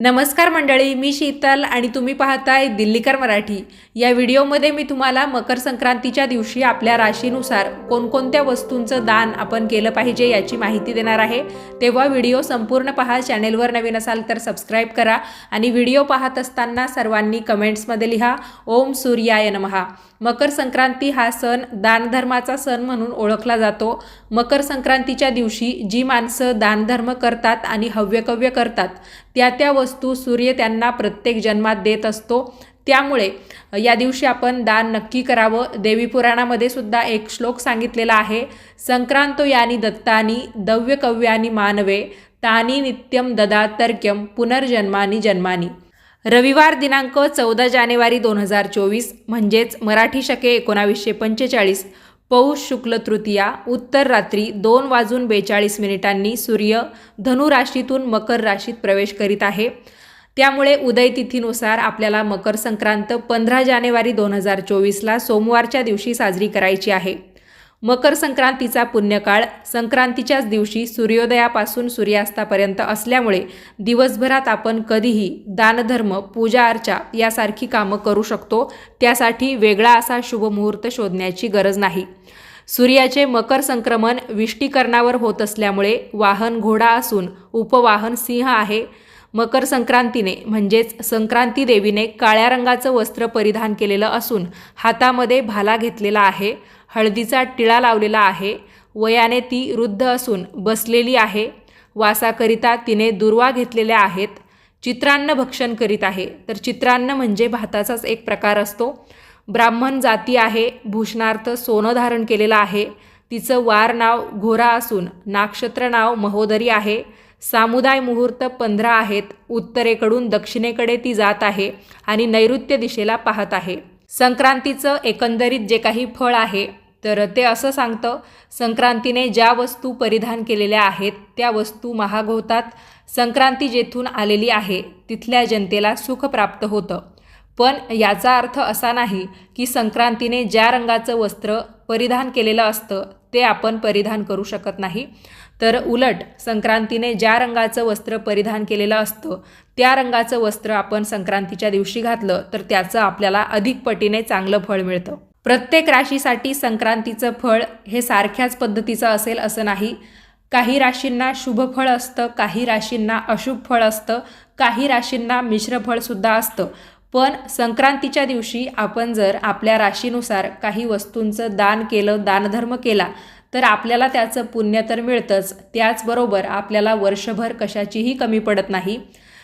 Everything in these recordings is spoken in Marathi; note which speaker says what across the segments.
Speaker 1: नमस्कार मंडळी मी शीतल आणि तुम्ही पाहताय दिल्लीकर मराठी. या व्हिडिओमध्ये मी तुम्हाला मकर संक्रांतीच्या दिवशी आपल्या राशीनुसार कोणकोणत्या वस्तूंचं दान आपण केलं पाहिजे याची माहिती देणार आहे. तेव्हा व्हिडिओ संपूर्ण पहा चॅनेलवर नवीन असाल तर सबस्क्राईब करा आणि व्हिडिओ पाहत असताना सर्वांनी कमेंट्समध्ये लिहा ओम सूर्याय नमहा मकर संक्रांती हा सण दानधर्माचा सण म्हणून ओळखला जातो. मकर संक्रांतीच्या दिवशी जी माणसं दानधर्म करतात आणि हव्यकव्य करतात त्या त्या वस्तू सूर्य त्यांना प्रत्येक जन्मात देत असतो. त्यामुळे या दिवशी आपण दान नक्की करावं. देवीपुराणामध्ये सुद्धा एक श्लोक सांगितलेला आहे. संक्रांतो यानी दत्तानी दव्य कव्यानी मानवे तानी नित्यम ददातर्क्यम पुनर्जन्मानी जन्मानी. रविवार दिनांक चौदा जानेवारी दोन हजार चोवीस म्हणजेच मराठी शके एकोणावीसशे पंचेचाळीस पौष शुक्ल तृतीया उत्तर रात्री दोन वाजून बेचाळीस मिनिटांनी सूर्य धनु राशीतून मकर राशीत प्रवेश करीत आहे. त्यामुळे उदय तिथीनुसार आपल्याला मकर संक्रांत पंधरा जानेवारी दोन हजार चोवीसला सोमवारच्या दिवशी साजरी करायची आहे. मकर संक्रांतीचा पुण्यकाळ संक्रांतीच्याच दिवशी सूर्योदयापासून सूर्यास्तापर्यंत असल्यामुळे दिवसभरात आपण कधीही दानधर्म पूजा अर्चा यासारखी कामं करू शकतो. त्यासाठी वेगळा असा शुभमुहूर्त शोधण्याची गरज नाही. सूर्याचे मकर संक्रमण विष्टीकरणावर होत असल्यामुळे वाहन घोडा असून उपवाहन सिंह आहे. मकर संक्रांतीने म्हणजेच संक्रांती देवीने काळ्या रंगाचं वस्त्र परिधान केलेलं असून हातामध्ये भाला घेतलेला आहे हळदीचा टिळा लावलेला आहे वयाने ती वृद्ध असून बसलेली आहे वासाकरिता तिने दुर्वा घेतलेल्या आहेत चित्रान्न भक्षण करीत आहे. तर चित्रान्न म्हणजे भाताचाच एक प्रकार असतो. ब्राह्मण जाती आहे भूषणार्थ सोनं धारण केलेलं आहे तिचं वार नाव घोरा असून नाक्षत्र नाव महोदरी आहे सामुदाय मुहूर्त पंधरा आहेत. उत्तरेकडून दक्षिणेकडे ती जात आहे आणि नैऋत्य दिशेला पाहत आहे. संक्रांतीचं एकंदरीत जे काही फळ आहे तर ते असं सांगतं संक्रांतीने ज्या वस्तू परिधान केलेल्या आहेत त्या वस्तू महाग होतात संक्रांती जेथून आलेली आहे तिथल्या जनतेला सुख प्राप्त होतं. पण याचा अर्थ असा नाही की संक्रांतीने ज्या रंगाचं वस्त्र परिधान केलेलं असतं ते आपण परिधान करू शकत नाही. तर उलट संक्रांतीने ज्या रंगाचं वस्त्र परिधान केलेलं असतं त्या रंगाचं वस्त्र आपण संक्रांतीच्या दिवशी घातलं तर त्याचं आपल्याला अधिक पटीने चांगलं फळ मिळतं. प्रत्येक राशीसाठी संक्रांतीचं फळ हे सारख्याच पद्धतीचं असेल असं नाही. काही राशींना शुभ फळ असतं काही राशींना अशुभ फळ असतं काही राशींना मिश्र फळसुद्धा असतं. पण संक्रांतीच्या दिवशी आपण जर आपल्या राशीनुसार काही वस्तूंचं दान केलं दानधर्म केला तर आपल्याला त्याचं पुण्य तर मिळतंच. त्याचबरोबर आपल्याला वर्षभर कशाचीही कमी पडत नाही.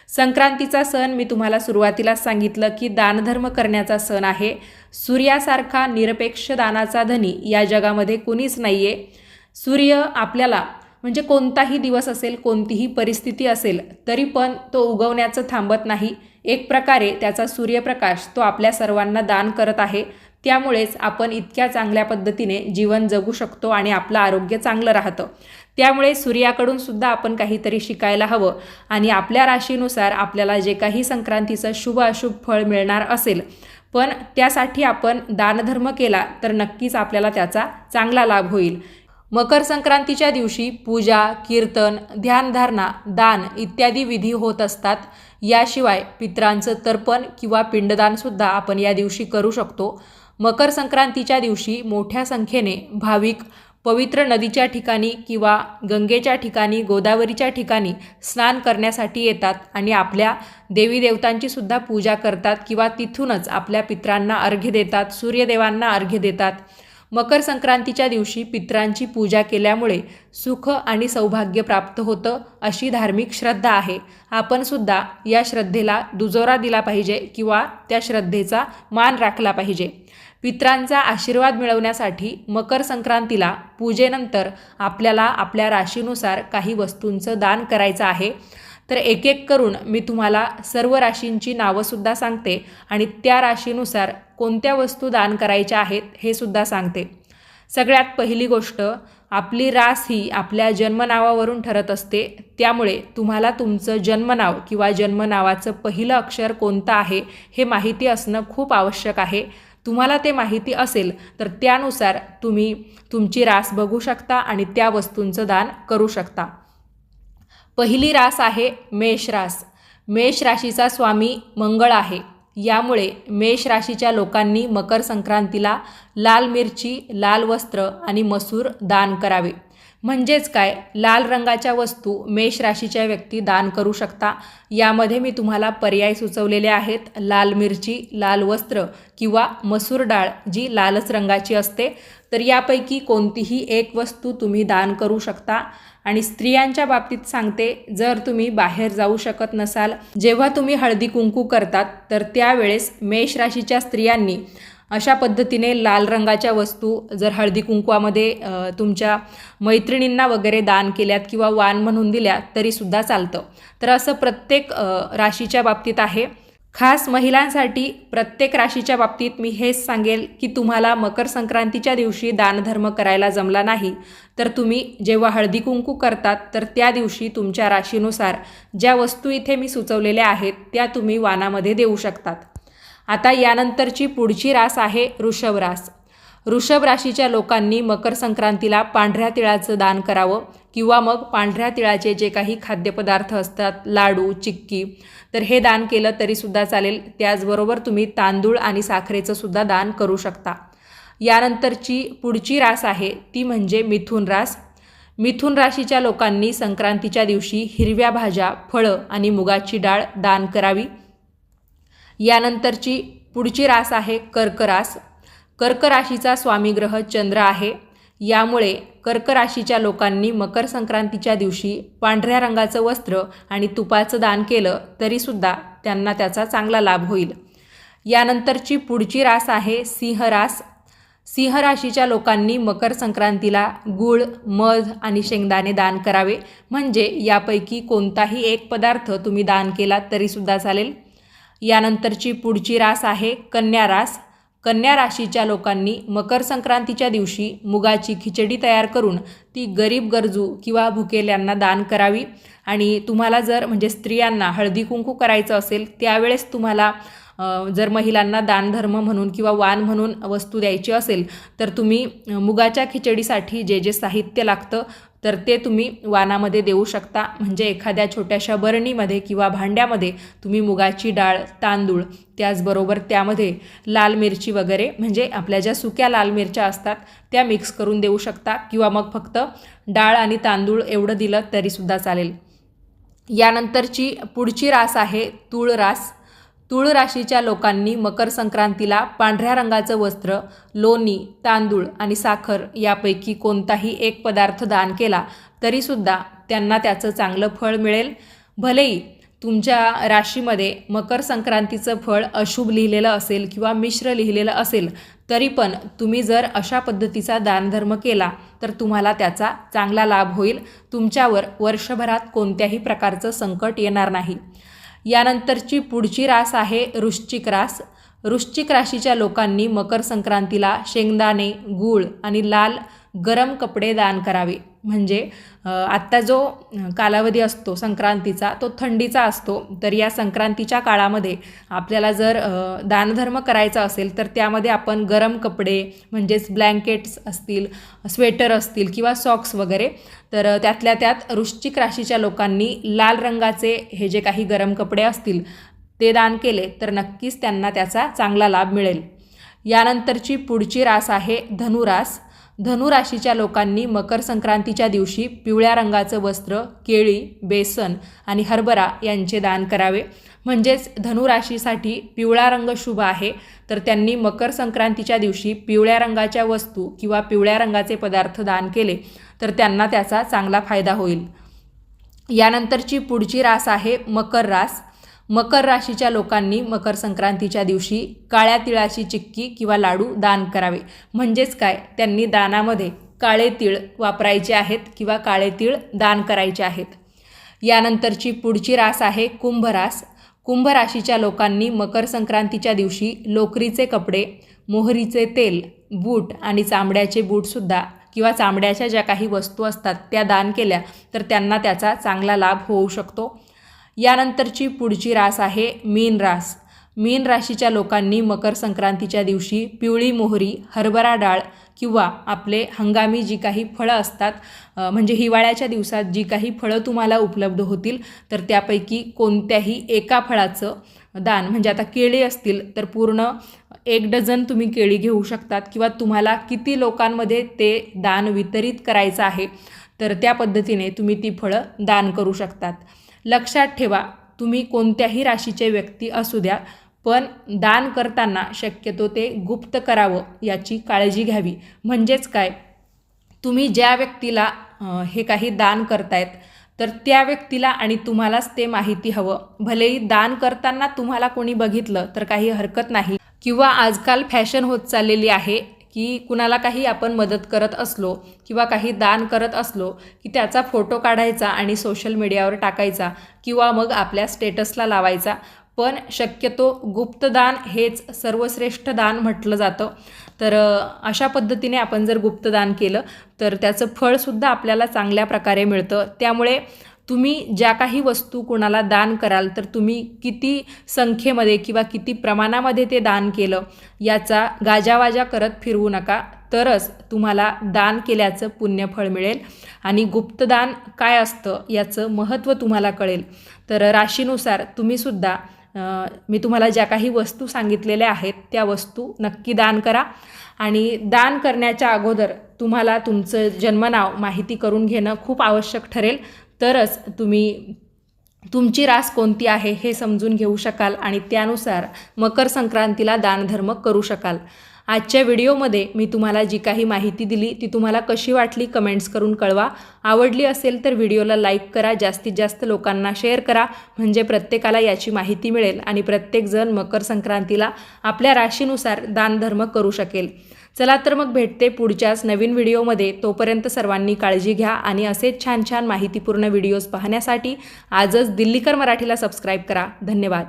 Speaker 1: संक्रांतीचा सण मी तुम्हाला सुरुवातीलाच सांगितलं की दानधर्म करण्याचा सण आहे. सूर्यासारखा निरपेक्ष दानाचा धनी या जगामध्ये कुणीच नाही आहे सूर्य आपल्याला म्हणजे कोणताही दिवस असेल कोणतीही परिस्थिती असेल तरी पण तो उगवण्याचं थांबत नाही. एक प्रकारे त्याचा सूर्यप्रकाश तो आपल्या सर्वांना दान करत आहे. त्यामुळेच आपण इतक्या चांगल्या पद्धतीने जीवन जगू शकतो आणि आपलं आरोग्य चांगलं राहतं. त्यामुळे सूर्याकडून सुद्धा आपण काहीतरी शिकायला हवं आणि आपल्या राशीनुसार आपल्याला जे काही संक्रांतीचं शुभ अशुभ फळ मिळणार असेल पण त्यासाठी आपण दानधर्म केला तर नक्कीच आपल्याला त्याचा चांगला लाभ होईल. मकर संक्रांतीच्या दिवशी पूजा कीर्तन ध्यानधारणा दान इत्यादी विधी होत असतात. याशिवाय पित्रांचं तर्पण किंवा पिंडदानसुद्धा आपण या दिवशी करू शकतो. मकर संक्रांतीच्या दिवशी मोठ्या संख्येने भाविक पवित्र नदीच्या ठिकाणी किंवा गंगेच्या ठिकाणी गोदावरीच्या ठिकाणी स्नान करण्यासाठी येतात आणि आपल्या देवी देवतांची सुद्धा पूजा करतात किंवा तिथूनच आपल्या पित्रांना अर्घ्य देतात सूर्यदेवांना अर्घ्य देतात. मकर संक्रांतीच्या दिवशी पित्रांची पूजा केल्यामुळे सुख आणि सौभाग्य प्राप्त होतं अशी धार्मिक श्रद्धा आहे. आपण सुद्धा या श्रद्धेला दुजोरा दिला पाहिजे किंवा त्या श्रद्धेचा मान राखला पाहिजे. पित्रांचा आशीर्वाद मिळवण्यासाठी मकर संक्रांतीला पूजेनंतर आपल्याला आपल्या राशीनुसार काही वस्तूंचं दान करायचं आहे. तर एक एक करून मी तुम्हाला सर्व राशींची नावंसुद्धा सांगते आणि त्या राशीनुसार कोणत्या वस्तू दान करायच्या आहेत हे सुद्धा सांगते. सगळ्यात पहिली गोष्ट आपली रास ही आपल्या जन्मनावावरून ठरत असते. त्यामुळे तुम्हाला तुमचं जन्मनाव किंवा जन्मनावाचं पहिलं अक्षर कोणतं आहे हे माहिती असणं खूप आवश्यक आहे. तुम्हाला ते माहिती असेल तर त्यानुसार तुम्ही तुमची रास बघू शकता आणि त्या वस्तूंचं दान करू शकता. पहिली रास आहे मेष रास. मेष राशीचा स्वामी मंगळ आहे. यामुळे मेष राशीच्या लोकांनी मकर संक्रांतीला लाल मिरची लाल वस्त्र आणि मसूर दान करावे. म्हणजेच काय? लाल रंगाच्या वस्तू मेष राशीच्या व्यक्ती दान करू शकता. यामध्ये मी तुम्हाला पर्याय सुचवलेले आहेत. लाल मिरची लाल वस्त्र किंवा मसूर डाळ जी लालच रंगाची असते. तर यापैकी कोणतीही एक वस्तू तुम्ही दान करू शकता. आणि स्त्रियांच्या बाबतीत सांगते जर तुम्ही बाहेर जाऊ शकत नसाल जेव्हा तुम्ही हळदी कुंकू करतात तर त्यावेळेस मेष राशीच्या स्त्रियांनी अशा पद्धतीने लाल रंगाच्या वस्तू जर हळदी कुंकवामध्ये तुमच्या मैत्रिणींना वगैरे दान केल्यात किंवा वाण म्हणून दिल्या तरीसुद्धा चालतं. तर असं प्रत्येक राशीच्या बाबतीत आहे. खास महिलांसाठी प्रत्येक राशीच्या बाबतीत मी हेच सांगेल की तुम्हाला मकर संक्रांतीच्या दिवशी दानधर्म करायला जमला नाही. तर तुम्ही जेव्हा हळदी कुंकू करतात तर त्या दिवशी तुमच्या राशीनुसार ज्या वस्तू इथे मी सुचवलेल्या आहेत त्या तुम्ही वानामध्ये देऊ शकतात. आता यानंतरची पुढची रास आहे ऋषभ रास. वृषभ राशीच्या लोकांनी मकर संक्रांतीला पांढऱ्या तिळाचं दान करावं किंवा मग पांढऱ्या तिळाचे जे काही खाद्यपदार्थ असतात लाडू चिक्की तर हे दान केलं तरीसुद्धा चालेल. त्याचबरोबर तुम्ही तांदूळ आणि साखरेचं सुद्धा दान करू शकता. यानंतरची पुढची रास आहे ती म्हणजे मिथुन रास. मिथुन राशीच्या लोकांनी संक्रांतीच्या दिवशी हिरव्या भाज्या फळं आणि मुगाची डाळ दान करावी. यानंतरची पुढची रास आहे कर्क रास कर्क राशीचा स्वामीग्रह चंद्र आहे. यामुळे कर्क राशीच्या लोकांनी मकर संक्रांतीच्या दिवशी पांढऱ्या रंगाचं वस्त्र आणि तुपाचं दान केलं तरीसुद्धा त्यांना त्याचा चांगला लाभ होईल. यानंतरची पुढची रास आहे सिंह रास. सिंह राशीच्या लोकांनी मकर संक्रांतीला गूळ मध आणि शेंगदाणे दान करावे. म्हणजे यापैकी कोणताही एक पदार्थ तुम्ही दान केला तरीसुद्धा चालेल. यानंतरची पुढची रास आहे कन्या रास. कन्या राशीच्या लोकांनी मकर संक्रांतीच्या दिवशी मुगाची खिचडी तयार करून ती गरीब गरजू किंवा भुकेल्यांना दान करावी. आणि तुम्हाला जर म्हणजे स्त्रियांना हळदी कुंकू करायचं असेल त्यावेळेस तुम्हाला जर महिलांना दानधर्म म्हणून किंवा वान म्हणून वस्तू द्यायची असेल तर तुम्ही मुगाच्या खिचडीसाठी जे जे साहित्य लागतं तर ते तुम्ही वानामध्ये देऊ शकता. म्हणजे एखाद्या छोट्याशा बरणीमध्ये किंवा भांड्यामध्ये तुम्ही मुगाची डाळ तांदूळ त्याचबरोबर त्यामध्ये लाल मिरची वगैरे म्हणजे आपल्या ज्या सुक्या लाल मिरच्या असतात त्या मिक्स करून देऊ शकता. किंवा मग फक्त डाळ आणि तांदूळ एवढं दिलं तरीसुद्धा चालेल. यानंतरची पुढची रास आहे तूळ रास तुळ राशीच्या लोकांनी मकर संक्रांतीला पांढऱ्या रंगाचं वस्त्र लोणी तांदूळ आणि साखर यापैकी कोणताही एक पदार्थ दान केला तरीसुद्धा त्यांना त्याचं चांगलं फळ मिळेल. भलेही तुमच्या राशीमध्ये मकर संक्रांतीचं फळ अशुभ लिहिलेलं असेल किंवा मिश्र लिहिलेलं असेल तरी पण तुम्ही जर अशा पद्धतीचा दानधर्म केला तर तुम्हाला त्याचा चांगला लाभ होईल. तुमच्यावर वर्षभरात कोणत्याही प्रकारचं संकट येणार नाही. यानंतरची पुढची रास आहे वृश्चिक रास. वृश्चिक राशीच्या लोकांनी मकर संक्रांतीला शेंगदाणे गूळ आणि लाल गरम कपडे दान करावे. म्हणजे आत्ता जो कालावधी असतो संक्रांतीचा तो थंडीचा असतो. तर या संक्रांतीच्या काळामध्ये आपल्याला जर दानधर्म करायचा असेल तर त्यामध्ये आपण गरम कपडे म्हणजेच ब्लँकेट्स असतील स्वेटर असतील किंवा सॉक्स वगैरे तर त्यातल्या त्यात वृश्चिक राशीच्या लोकांनी लाल रंगाचे हे जे काही गरम कपडे असतील ते दान केले तर नक्कीच त्यांना त्याचा चांगला लाभ मिळेल. यानंतरची पुढची रास आहे धनुरास. धनुराशीच्या लोकांनी मकर संक्रांतीच्या दिवशी पिवळ्या रंगाचं वस्त्र केळी बेसन आणि हरभरा यांचे दान करावे. म्हणजेच धनुराशीसाठी पिवळा रंग शुभ आहे. तर त्यांनी मकर संक्रांतीच्या दिवशी पिवळ्या रंगाच्या वस्तू किंवा पिवळ्या रंगाचे पदार्थ दान केले. तर त्यांना त्याचा चांगला फायदा होईल. यानंतरची पुढची रास आहे मकर रास. मकर राशीच्या लोकांनी मकर संक्रांतीच्या दिवशी काळ्या तिळाची चिक्की किंवा लाडू दान करावे. म्हणजेच काय? त्यांनी दानामध्ये काळे तीळ वापरायचे आहेत किंवा काळे तीळ दान करायचे आहेत. यानंतरची पुढची रास आहे कुंभ रास. कुंभ राशीच्या लोकांनी मकर संक्रांतीच्या दिवशी लोकरीचे कपडे मोहरीचे तेल बूट आणि चांबड्याचे बूटसुद्धा किंवा चांबड्याच्या ज्या काही वस्तू असतात त्या दान केल्या तर त्यांना त्याचा चांगला लाभ होऊ शकतो. यानंतरची पुढची रास आहे मीन रास. मीन राशीच्या लोकांनी मकर संक्रांतीच्या दिवशी पिवळी मोहरी हरभरा डाळ किंवा आपले हंगामी जी काही फळं असतात म्हणजे हिवाळ्याच्या दिवसात जी काही फळं तुम्हाला उपलब्ध होतील तर त्यापैकी कोणत्याही एका फळाचं दान म्हणजे आता केळी असतील तर पूर्ण एक डझन तुम्ही केळी घेऊ शकतात किंवा तुम्हाला किती लोकांमध्ये ते दान वितरित करायचं आहे तर त्या पद्धतीने तुम्ही ती फळं दान करू शकतात. लक्षात ठेवा तुम्ही कोणत्याही राशीचे व्यक्ती असू द्या पण दान करताना शक्यतो ते गुप्त करावं याची काळजी घ्यावी. म्हणजेच काय? तुम्ही ज्या व्यक्तीला हे काही दान करतायत तर त्या व्यक्तीला आणि तुम्हालाच ते माहिती हवं. भलेही दान करताना तुम्हाला कोणी बघितलं तर काही हरकत नाही. किंवा आजकाल फॅशन होत चाललेली आहे की कुणाला काही आपण मदत करत असलो किंवा काही दान करत असलो की त्याचा फोटो काढायचा आणि सोशल मीडियावर टाकायचा किंवा मग आपल्या स्टेटसला लावायचा. पण शक्यतो गुप्तदान हेच सर्वश्रेष्ठ दान म्हटलं जातं. तर अशा पद्धतीने आपण जर गुप्तदान केलं तर त्याचं फळसुद्धा आपल्याला चांगल्या प्रकारे मिळतं. त्यामुळे तुम्ही ज्या काही वस्तू कोणाला दान कराल तर तुम्ही किती संख्येमध्ये किंवा किती प्रमाणामध्ये ते दान केलं याचा गाजावाजा करत फिरवू नका. तरच तुम्हाला दान केल्याचं पुण्यफळ मिळेल. आणि गुप्तदान काय असतं याचं महत्त्व तुम्हाला कळेल. तर राशीनुसार तुम्हीसुद्धा मी तुम्हाला ज्या काही वस्तू सांगितलेल्या आहेत त्या वस्तू नक्की दान करा. आणि दान करण्याच्या अगोदर तुम्हाला तुमचं जन्मनाव माहिती करून घेणं खूप आवश्यक ठरेल. तरच तुम्ही तुमची रास कोणती आहे हे समजून घेऊ शकाल आणि त्यानुसार मकर संक्रांतीला दानधर्म करू शकाल. आजच्या व्हिडिओमध्ये मी तुम्हाला जी काही माहिती दिली ती तुम्हाला कशी वाटली कमेंट्स करून कळवा. आवडली असेल तर व्हिडिओला लाईक करा जास्तीत जास्त लोकांना शेअर करा म्हणजे प्रत्येकाला याची माहिती मिळेल आणि प्रत्येकजण मकर संक्रांतीला आपल्या राशीनुसार दानधर्म करू शकेल. चला तर मग भेटते पुढच्याच नवीन व्हिडिओमध्ये. तोपर्यंत सर्वांनी काळजी घ्या आणि असेच छान छान माहितीपूर्ण व्हिडिओज पाहण्यासाठी आजच दिल्लीकर मराठीला सबस्क्राईब करा. धन्यवाद.